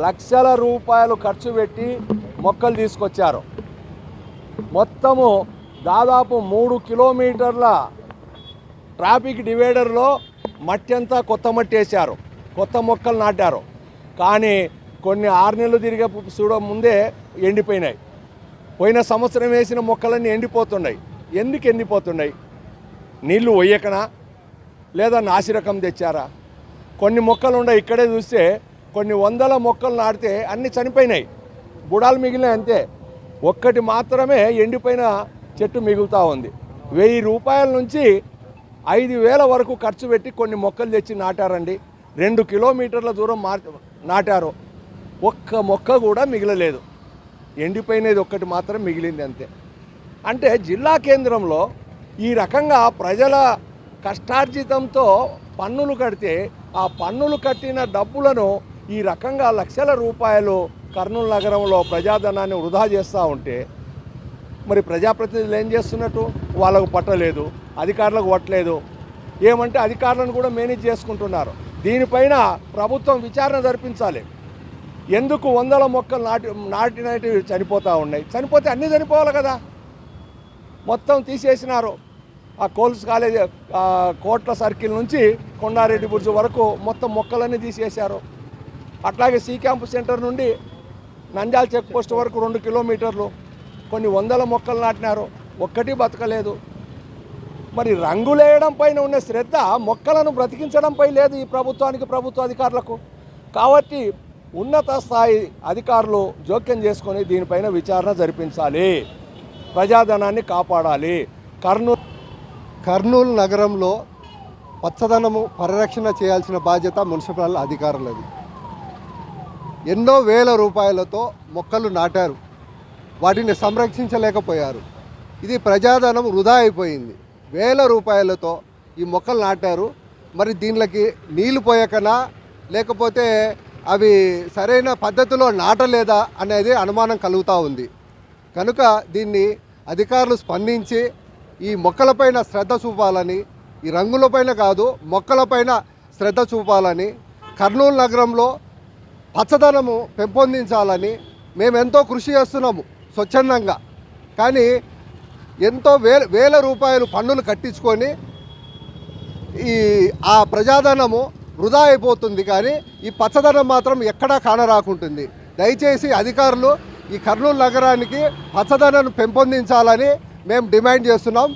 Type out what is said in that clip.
లక్షల రూపాయలు ఖర్చు పెట్టి మొక్కలు తీసుకొచ్చారు. మొత్తము దాదాపు మూడు కిలోమీటర్ల ట్రాఫిక్ డివైడర్లో మట్టి అంతా కొత్త మట్టి వేశారు. కొత్త మొక్కలు నాటారు. కానీ కొన్ని ఆరు నెలలు తిరిగే చూడ ముందే ఎండిపోయినాయి. పోయిన సంవత్సరం వేసిన మొక్కలన్నీ ఎండిపోతున్నాయి. ఎందుకు ఎండిపోతున్నాయి? నీళ్ళు పోయకనా లేదా నాసిరకం తెచ్చారా? కొన్ని మొక్కలు ఉన్నాయి. ఇక్కడే చూస్తే కొన్ని వందల మొక్కలు నాటితే అన్నీ చనిపోయినాయి. బుడాలు మిగిలినాయి అంతే. ఒక్కటి మాత్రమే ఎండిపోయిన చెట్టు మిగులుతూ ఉంది. వెయ్యి రూపాయల నుంచి ఐదు వేల వరకు ఖర్చు పెట్టి కొన్ని మొక్కలు తెచ్చి నాటారండి. రెండు కిలోమీటర్ల దూరం మార్ నాటారు. ఒక్క మొక్క కూడా మిగలలేదు. ఎండిపోయినది ఒక్కటి మాత్రం మిగిలింది అంతే. అంటే జిల్లా కేంద్రంలో ఈ రకంగా ప్రజల కష్టార్జితంతో పన్నులు కడితే ఆ పన్నులు కట్టిన డబ్బులను ఈ రకంగా లక్షల రూపాయలు కర్నూలు నగరంలో ప్రజాధనాన్ని వృధా చేస్తూ ఉంటే మరి ప్రజాప్రతినిధులు ఏం చేస్తున్నట్టు? వాళ్ళకు పట్టలేదు అధికారులకు పట్టలేదు. ఏమంటే అధికారులను కూడా మేనేజ్ చేసుకుంటున్నారు. దీనిపైన ప్రభుత్వం విచారణ జరిపించాలి. ఎందుకు వందల మొక్కలు నాటి నాటినట్టు చనిపోతూ ఉన్నాయి? చనిపోతే అన్నీ చనిపోవాలి కదా? మొత్తం తీసేసినారు. ఆ కోల్స్ కాలేజ్ కోట్ల సర్కిల్ నుంచి కొండారెడ్డి బుర్జు వరకు మొత్తం మొక్కలన్నీ తీసేశారు. అట్లాగే సి క్యాంప్ సెంటర్ నుండి నంజాల్ చెక్ పోస్ట్ వరకు రెండు కిలోమీటర్లు కొన్ని వందల మొక్కలు నాటినారు. ఒక్కటి బతకలేదు. మరి రంగులేయడం పైన ఉన్న శ్రద్ధ మొక్కలను బ్రతికించడంపై లేదు ఈ ప్రభుత్వానికి ప్రభుత్వ అధికారులకు. కాబట్టి ఉన్నత స్థాయి అధికారులు జోక్యం చేసుకొని దీనిపైన విచారణ జరిపించాలి. ప్రజాధనాన్ని కాపాడాలి. కర్నూలు కర్నూలు నగరంలో పచ్చదనము పరిరక్షణ చేయాల్సిన బాధ్యత మున్సిపల్ అధికారులది. ఎన్నో వేల రూపాయలతో మొక్కలు నాటారు. వాటిని సంరక్షించలేకపోయారు. ఇది ప్రజాధనం వృధా అయిపోయింది. వేల రూపాయలతో ఈ మొక్కలు నాటారు. మరి దీనికి నీళ్ళు పోయకనా? లేకపోతే అవి సరైన పద్ధతిలో నాటలేదా అనేది అనుమానం కలుగుతూ ఉంది. కనుక దీన్ని అధికారులు స్పందించి ఈ మొక్కలపైన శ్రద్ధ చూపాలని ఈ రంగులపైన కాదు మొక్కలపైన శ్రద్ధ చూపాలని కర్నూలు నగరంలో పచ్చదనము పెంపొందించాలని మేమెంతో కృషి చేస్తున్నాము స్వచ్ఛందంగా. కానీ ఎంతో వేల వేల రూపాయలు పన్నులు కట్టించుకొని ఈ ఆ ప్రజాధనము వృధా అయిపోతుంది కానీ ఈ పచ్చదనం మాత్రం ఎక్కడా కానరాకుంటుంది. దయచేసి అధికారులు ఈ కర్నూలు నగరానికి పచ్చదనను పెంపొందించాలని మేము డిమాండ్ చేస్తున్నాం.